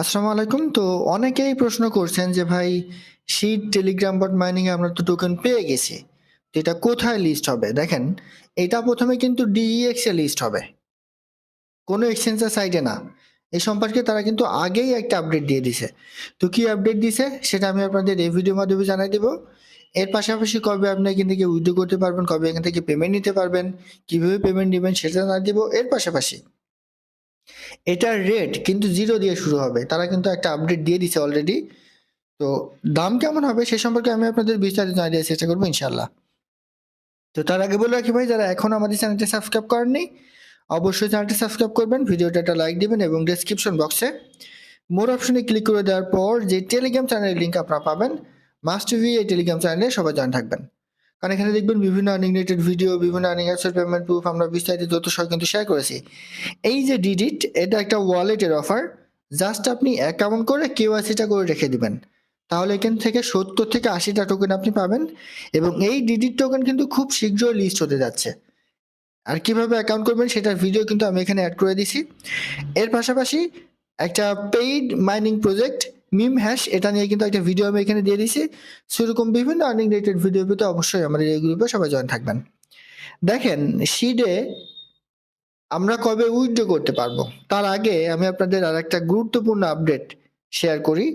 আসসালামু আলাইকুম। তো অনেকেই প্রশ্ন করছেন যে ভাই শিট টেলিগ্রাম বট মাইনিং আমরা তো টোকেন পেয়ে গেছি। তো এটা কোথায় লিস্ট হবে? দেখেন, এটা প্রথমে কিন্তু ডিইএক্স এ লিস্ট হবে। কোনো এক্সচেঞ্জের সাইটে না। এই সম্পর্কে তারা কিন্তু আগেই একটা আপডেট দিয়ে দিছে। তো কি আপডেট দিছে? সেটা আমি আপনাদের এই ভিডিওর মাধ্যমে জানাই দেব। এর পাশাপাশি কবে আপনি এখান থেকে উইথড্র করতে পারবেন, কবে এখান থেকে পেমেন্ট নিতে পারবেন, কীভাবে পেমেন্ট নেবেন সেটা জানাই দিব। এর পাশাপাশি এটার রেট কিন্তু জিরো দিয়ে শুরু হবে। তারা কিন্তু একটা আপডেট দিয়ে দিছে অলরেডি তো দাম কেমন হবে সে সম্পর্কে আমি আপনাদের বিস্তারিত দেওয়ার চেষ্টা করব ইনশাল্লাহ তো তার আগে বলে রাখি ভাই, যারা এখন আমাদের চ্যানেলটি সাবস্ক্রাইব করেননি, অবশ্যই চ্যানেলটি সাবস্ক্রাইব করবেন, ভিডিওটা একটা লাইক দিবেন এবং ডেসক্রিপশন বক্সে মোর অপশনে ক্লিক করে দেওয়ার পর যে টেলিগ্রাম চ্যানেলের লিঙ্ক আপনারা পাবেন মাস্ট ভি এই টেলিগ্রাম চ্যানেলে সবাই জয়েন থাকবেন। কারণ এখানে দেখবেন বিভিন্ন আর্নিং রিলেটেড ভিডিও বিভিন্ন আর্নিং অ্যাপসের পেমেন্ট প্রুফ আমরা বিস্তারিত তথ্য সহ কিন্তু শেয়ার করেছি। এই যে ডিডিট এটা একটা ওয়ালেটের অফার জাস্ট আপনি অ্যাকাউন্ট করে কেওয়াইসিটা করে রেখে দিবেন। তাহলে এখান থেকে সত্তর থেকে আশিটা টোকেন আপনি পাবেন এবং এই ডিডিট টোকেন কিন্তু খুব শীঘ্রই লিস্ট হতে যাচ্ছে। আর কীভাবে অ্যাকাউন্ট করবেন সেটার ভিডিও কিন্তু আমি এখানে অ্যাড করে দিছি। এর পাশাপাশি একটা পেইড মাইনিং প্রজেক্ট মিম হ্যাশ, এটা নিয়ে কিন্তু একটা ভিডিও আমি এখানে দিয়ে দিছি সেরকম বিভিন্ন আর্নিং রিলেটেড ভিডিও পেতে অবশ্যই আমাদের এই গ্রুপে সবাই জয়েন থাকবেন। দেখেন সিডে আমরা কবে উইথড্র করতে পারব? তার আগে আমি আপনাদের আর একটা গুরুত্বপূর্ণ আপডেট শেয়ার করি।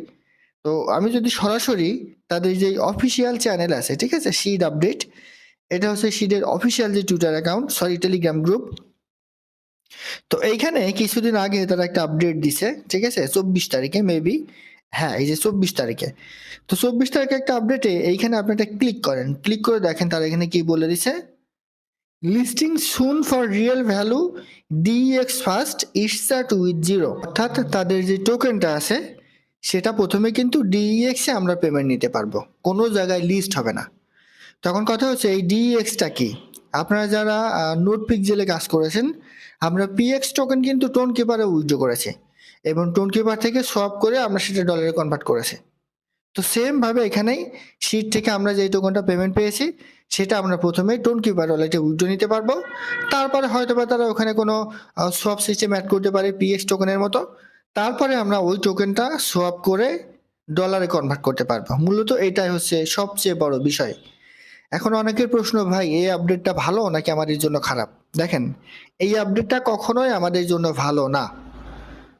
তো আমি যদি সরাসরি তাদের যে অফিসিয়াল চ্যানেল আছে, ঠিক আছে? সিড আপডেট এটা হচ্ছে সিডের অফিসিয়াল যে Twitter account sorry Telegram group তো এইখানে কিছুদিন আগে তারা একটা আপডেট দিছে, ঠিক আছে? চব্বিশ তারিখে মেবি হ্যাঁ এই যে চব্বিশ তারিখে। তো চব্বিশ তারিখে একটা আপডেটে এইখানে আপনি একটা ক্লিক করেন। ক্লিক করে দেখেন তারা এখানে কি বলে দিছে? Listing soon for real value DEX first start with zero অর্থাৎ তাদের যে টোকেনটা আছে, সেটা প্রথমে কিন্তু ডিএক্সে আমরা পেমেন্ট নিতে পারব। কোনো জায়গায় লিস্ট হবে না। তখন কথা হচ্ছে, এই ডিএক্সটা কি? আপনারা যারা নোট পিকজেলে কাজ করেছেন, আমরা পিএক্স টোকেন কিন্তু টোন কিপারে উইথড্র করেছি। এবং টোন কিপার থেকে সোয়াপ করে আমরা সেটা ডলারে কনভার্ট করেছি। তো সেম ভাবে এখানেই শিট থেকে আমরা যে টোকেনটা পেমেন্ট পেয়েছি, সেটা আমরা প্রথমে টোন কিপার ওয়ালেটে উইথড্র নিতে পারব। তারপরে হয়তো বা তারা ওখানে কোনো সোয়াপ সিস্টেম অ্যাড করতে পারে পিএক্স টোকেনের মতো। তারপরে আমরা ওই টোকেনটা সোয়াপ করে ডলারে কনভার্ট করতে পারব। মূলত এটাই হচ্ছে সবচেয়ে বড় বিষয়। এখন অনেকের প্রশ্ন, ভাই, এই আপডেটটা ভালো নাকি আমাদের জন্য খারাপ? দেখেন, এই আপডেটটা কখনোই আমাদের জন্য ভালো না।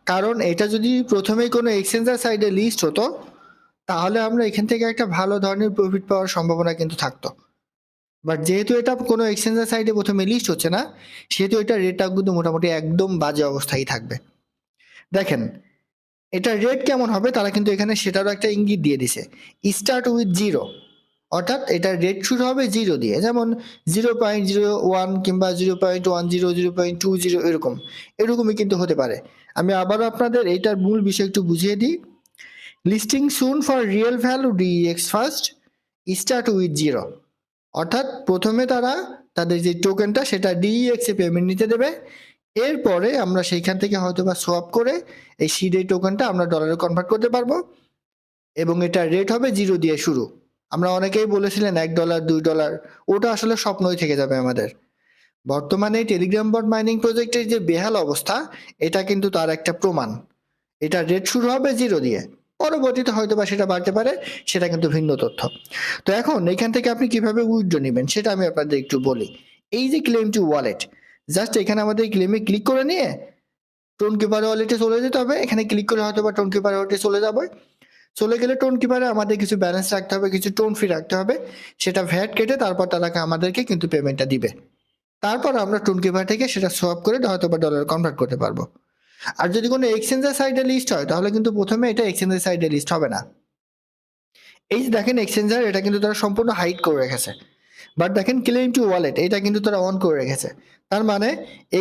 কারণ এটা যদি প্রথমেই কোনো এক্সচেঞ্জার সাইডে লিস্ট হতো, তাহলে আমরা এখান থেকে একটা ভালো ধরনের প্রফিট পাওয়ার সম্ভাবনা কিন্তু থাকতো। বাট যেহেতু এটা কোনো এক্সচেঞ্জার সাইডে প্রথমে লিস্ট হচ্ছে না, সেহেতু এটা রেটটা কিন্তু মোটামুটি একদম বাজে অবস্থায় থাকবে। দেখেন, এটা রেট কেমন হবে তারা কিন্তু এখানে সেটারও একটা ইঙ্গিত দিয়ে দিছে। স্টার্ট উইথ জিরো অর্থাৎ এটা রেট শুরু হবে জিরো দিয়ে, যেমন জিরো পয়েন্ট জিরো ওয়ান কিংবা zero point one zero zero point two zero এরকম। এরকমই কিন্তু হতে পারে। আমি আবারও আপনাদের এইটার মূল বিষয় একটু বুঝিয়ে দিই। Listing soon for real value DEX first start with zero অর্থাৎ প্রথমে তারা তাদের যে টোকেনটা সেটা ডিএক্সে পেমেন্ট নিতে দেবে। এরপরে আমরা সেইখান থেকে হয়তো বা সোয়াপ করে এই সিডে টোকেনটা আমরা ডলারে কনভার্ট করতে পারব। এবং এটা রেট হবে জিরো দিয়ে শুরু। আমরা অনেকেই বলেছিলেন এক ডলার দুই ডলার ওটা আসলে স্বপ্নই থেকে যাবে আমাদের। বর্তমানে টেলিগ্রাম বট মাইনিং প্রজেক্টের যে বেহাল অবস্থা, এটা কিন্তু তার একটা প্রমাণ। এটা রেট শুরু হবে জিরো দিয়ে। পরবর্তীতে হয়তো বা সেটা বাড়তে পারে, সেটা কিন্তু ভিন্ন তথ্য। তো এখন এখান থেকে আপনি কীভাবে উইথড্র নেবেন, সেটা আমি আপনাদের একটু বলি। এই যে ক্লেম টু ওয়ালেট জাস্ট এখানে আমাদের ক্লেমে ক্লিক করে নিয়ে টোন কিপার ওয়ালেটে চলে যেতে হবে। এখানে ক্লিক করে হয়তো বা টোন কিপার ওয়ালেটে চলে যাবে। চলে গেলে টোন কিপারে আমাদের কিছু ব্যালেন্স রাখতে হবে, কিছু টোন ফি রাখতে হবে। সেটা ভ্যাট কেটে তারপর তারা আমাদেরকে কিন্তু পেমেন্টটা দিবে। তারপর আমরা টুনকি থেকে সেটা সোয়াপ করে হয়তো বা ডলার কনভার্ট করতে পারব। আর যদি কোনো এক্সচেঞ্জের সাইডে লিস্ট হয়, তাহলে কিন্তু প্রথমে এটা এক্সচেঞ্জের সাইডে লিস্ট হবে না। এই যে দেখেন এক্সচেঞ্জার এটা কিন্তু তারা সম্পূর্ণ হাইট করে রেখেছে। বাট দেখেন ক্লেম টু ওয়ালেট এটা কিন্তু তারা অন করে রেখেছে। তার মানে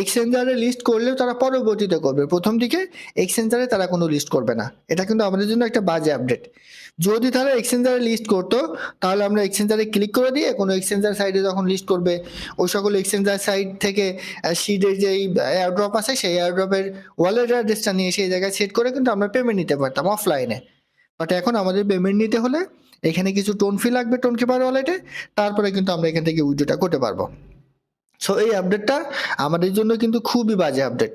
এক্সচেঞ্জারে লিস্ট করলেও তারা পরবর্তীতে করবে। প্রথম দিকে এক্সচেঞ্জারে তারা কোনো লিস্ট করবে না। এটা কিন্তু আমাদের জন্য একটা বাজে আপডেট যদি তারা এক্সচেঞ্জারে লিস্ট করতো, তাহলে আমরা এক্সচেঞ্জারে ক্লিক করে দিয়ে কোনো এক্সচেঞ্জার সাইডে যখন লিস্ট করবে, ওই সকল এক্সচেঞ্জার সাইড থেকে সিডের যে এয়ারড্রপ আছে, সেই এয়ারড্রপের ওয়ালেট অ্যাড্রেসটা নিয়ে সেই জায়গায় সেট করে কিন্তু আমরা পেমেন্ট নিতে পারতাম অফলাইনে বাট এখন আমাদের পেমেন্ট নিতে হলে এখানে কিছু টোন ফি লাগবে টোন কিপার ওয়ালেটে তারপরে কিন্তু আমরা এখান থেকে উইড্রোটা করতে পারব। সো এই আপডেটটা আমাদের জন্য কিন্তু খুবই বাজে আপডেট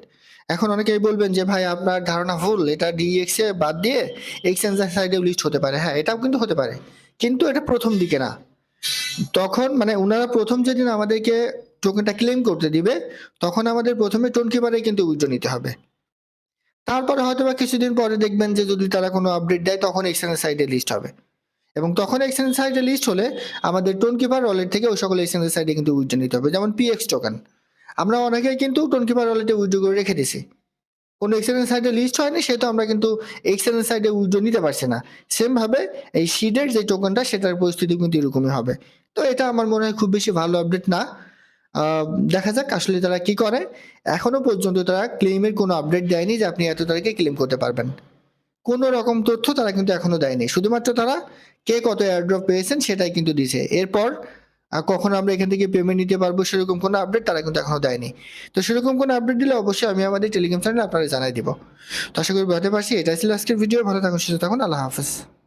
এখন অনেকেই বলবেন যে, ভাই, আপনার ধারণা ভুল, এটা ডিএক্স এ বাদ দিয়ে এক্সচেঞ্জের সাইডে লিস্ট হতে পারে। হ্যাঁ এটাও কিন্তু হতে পারে, কিন্তু এটা প্রথম দিকে না। তখন মানে ওনারা প্রথম যেদিন আমাদেরকে টোকেনটা ক্লেম করতে দিবে, তখন আমাদের প্রথমে টোন কিপারে কিন্তু উইথড্র নিতে হবে। তারপরে হয়তো বা কিছুদিন পরে দেখবেন যে, যদি তারা কোনো আপডেট দেয়, তখন এক্সচেঞ্জের সাইডে লিস্ট হবে। এবং তখন এক্সচেঞ্জ সাইডে লিস্ট হলে আমাদের টোন কিপার ওয়ালেট থেকে ওই সকল এক্সচেঞ্জের সাইডে কিন্তু উইথড্র নিতে হবে। যেমন পিএক্স টোকেন আমরা অনেকেই কিন্তু টোন কিপার ওয়ালেটে উইথড্র করে রেখে দিছি কোনো এক্সচেঞ্জ সাইডে লিস্ট হয়নি, সেহেতু আমরা কিন্তু এক্সচেঞ্জ সাইডে উইথড্র নিতে পারছি না। সেম ভাবে এই সিডের যে টোকেনটা সেটার পরিস্থিতি কিন্তু এরকমই হবে। তো এটা আমার মনে হয় খুব বেশি ভালো আপডেট না। দেখা যাক আসলে তারা কি করে। এখনও পর্যন্ত তারা ক্লেমের কোনো আপডেট দেয়নি যে আপনি এত তারিখে ক্লেম করতে পারবেন। কোনো রকম তথ্য তারা কিন্তু এখনও দেয়নি। শুধুমাত্র তারা কে কত এয়ারড্রপ পেয়েছেন সেটাই কিন্তু দিছে। এরপর কখন আমরা এখান থেকে পেমেন্ট নিতে পারব সেরকম কোনো আপডেট তারা কিন্তু এখনও দেয়নি। তো সেরকম কোনো আপডেট দিলে অবশ্যই আমি আমাদের টেলিগ্রাম চ্যানেলে আপনারা জানাই দিব। তো আশা করি বুঝতে পারছি। এটাই ছিল আজকের ভিডিও ভালো থাকুন, সুস্থ থাকুন। আল্লাহ হাফেজ।